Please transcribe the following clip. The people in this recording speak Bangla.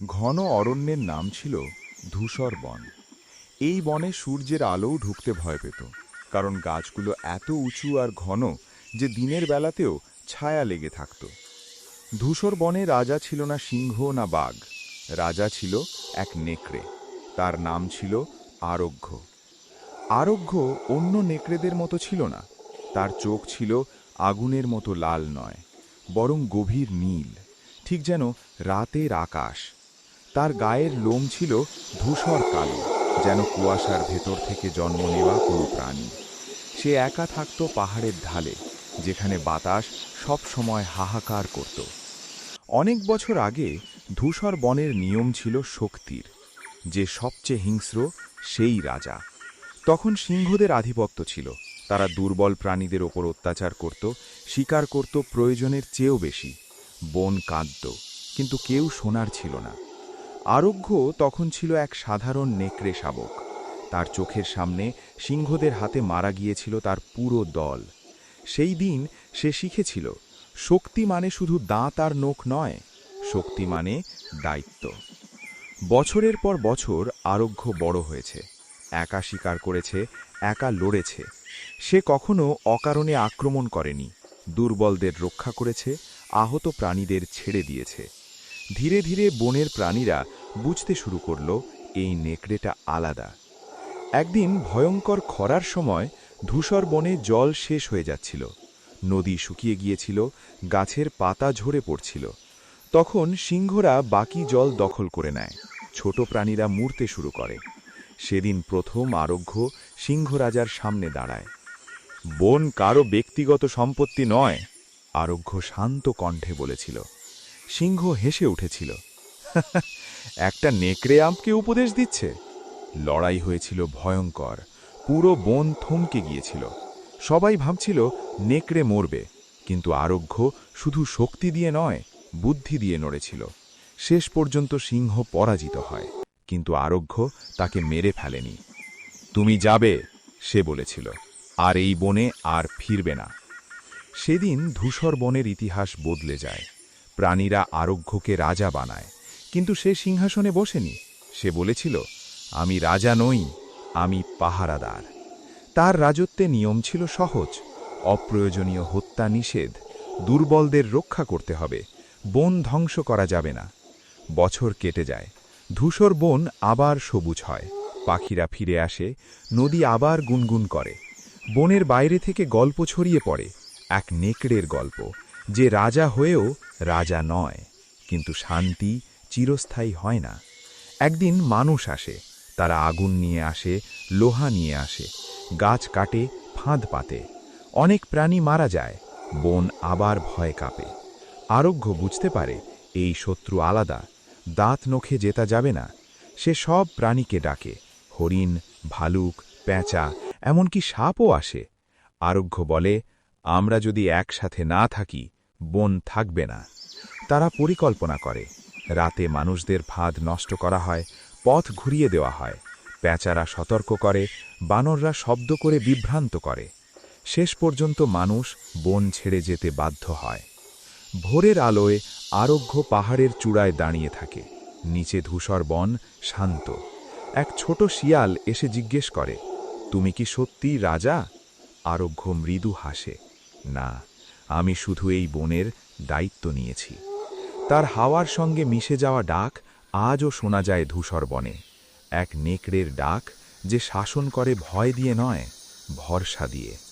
ঘন অরণ্যের নাম ছিল ধূসর বন। এই বনে সূর্যের আলোও ঢুকতে ভয় পেত, কারণ গাছগুলো এত উঁচু আর ঘন যে দিনের বেলাতেও ছায়া লেগে থাকত। ধূসর বনে রাজা ছিল না সিংহ না বাঘ, রাজা ছিল এক নেকড়ে, তার নাম ছিল আরোগ্য। আরোগ্য অন্য নেকড়েদের মতো ছিল না, তার চোখ ছিল আগুনের মতো লাল নয়, বরং গভীর নীল, ঠিক যেন রাতের আকাশ। তার গায়ের লোম ছিল ধূসর কালো, যেন কুয়াশার ভেতর থেকে জন্ম নেওয়া কোনো প্রাণী। সে একা থাকত পাহাড়ের ঢালে, যেখানে বাতাস সব সময় হাহাকার করত। অনেক বছর আগে ধূসর বনের নিয়ম ছিল শক্তির, যে সবচেয়ে হিংস্র সেই রাজা। তখন সিংহদের আধিপত্য ছিল, তারা দুর্বল প্রাণীদের ওপর অত্যাচার করত, শিকার করত প্রয়োজনের চেয়েও বেশি। বন কাঁদত, কিন্তু কেউ শোনার ছিল না। আরোগ্য তখন ছিল এক সাধারণ নেকড়ে শাবক। তার চোখের সামনে সিংহদের হাতে মারা গিয়েছিল তার পুরো দল। সেই দিন সে শিখেছিল, শক্তি মানে শুধু দাঁত আর নখ নয়, শক্তি মানে দায়িত্ব। বছরের পর বছর আরোগ্য বড় হয়েছে, একা শিকার করেছে, একা লড়েছে। সে কখনো অকারণে আক্রমণ করেনি, দুর্বলদের রক্ষা করেছে, আহত প্রাণীদের ছেড়ে দিয়েছে। ধীরে ধীরে বনের প্রাণীরা বুঝতে শুরু করল এই নেকড়েটা আলাদা। একদিন ভয়ঙ্কর খরার সময় ধূসর বনে জল শেষ হয়ে যাচ্ছিল। নদী শুকিয়ে গিয়েছিল, গাছের পাতা ঝরে পড়ছিল। তখন সিংহরা বাকি জল দখল করে নেয়। ছোট প্রাণীরা মূর্তে শুরু করে। সেদিন প্রথম আরোগ্য সিংহ রাজার সামনে দাঁড়ায়। বন কারও ব্যক্তিগত সম্পত্তি নয়, আরোগ্য শান্ত কণ্ঠে বলেছিল। সিংহ হেসে উঠেছিল। একটা নেকড়ে আমকে উপদেশ দিচ্ছে। লড়াই হয়েছিল ভয়ঙ্কর। পুরো বন থমকে গিয়েছিল। সবাই ভাবছিল, নেকড়ে মরবে। কিন্তু আরোগ্য শুধু শক্তি দিয়ে নয়, বুদ্ধি দিয়ে নড়েছিল। শেষ পর্যন্ত সিংহ পরাজিত হয়। কিন্তু আরোগ্য তাকে মেরে ফেলেনি। তুমি যাবে, সে বলেছিল। আর এই বনে আর ফিরবে না। সেদিন ধূসর বনের ইতিহাস বদলে যায়। প্রাণীরা আরোগ্যকে রাজা বানায়। কিন্তু সে সিংহাসনে বসেনি। সে বলেছিল, আমি রাজা নই, আমি পাহারাদার। তার রাজত্বে নিয়ম ছিল সহজ। অপ্রয়োজনীয় হত্যা নিষেধ, দুর্বলদের রক্ষা করতে হবে। বন ধ্বংস করা যাবে না। বছর কেটে যায়। ধূসর বন আবার সবুজ হয়। পাখিরা ফিরে আসে, নদী আবার গুনগুন করে। বনের বাইরে থেকে গল্প ছড়িয়ে পড়ে। এক নেকড়ের গল্প, যে রাজা হয়েও রাজা নয়, কিন্তু শান্তি চিরস্থায়ী হয় না। একদিন মানুষ আসে, তারা আগুন নিয়ে আসে, লোহা নিয়ে আসে, গাছ কাটে, ফাঁদ পাতে। অনেক প্রাণী মারা যায়, বন আবার ভয় কাঁপে। আরোগ্য বুঝতে পারে, এই শত্রু আলাদা, দাঁত নখে জেতা যাবে না। সে সব প্রাণীকে ডাকে, হরিণ, ভালুক, পেঁচা, এমনকি সাপও আসে। আরোগ্য বলে, আমরা যদি একসাথে না থাকি বন থাকবে না। তারা পরিকল্পনা করে। রাতে মানুষদের ফাঁদ নষ্ট করা হয়, পথ ঘুরিয়ে দেওয়া হয়। পেঁচারা সতর্ক করে, বানররা শব্দ করে বিভ্রান্ত করে। শেষ পর্যন্ত মানুষ বন ছেড়ে যেতে বাধ্য হয়। ভোরের আলোয় আরোগ্য পাহাড়ের চূড়ায় দাঁড়িয়ে থাকে। নিচে ধূসর বন শান্ত। এক ছোট শিয়াল এসে জিজ্ঞেস করে, তুমি কি সত্যি রাজা? আরোগ্য মৃদু হাসে, না। আমি শুধু এই বনের দায়িত্ব নিয়েছি। তার হাওয়ার সঙ্গে মিশে যাওয়া ডাক আজও শোনা যায় ধূসর বনে। এক নেকড়ের ডাক যে শাসন করে ভয় দিয়ে নয়, ভরসা দিয়ে।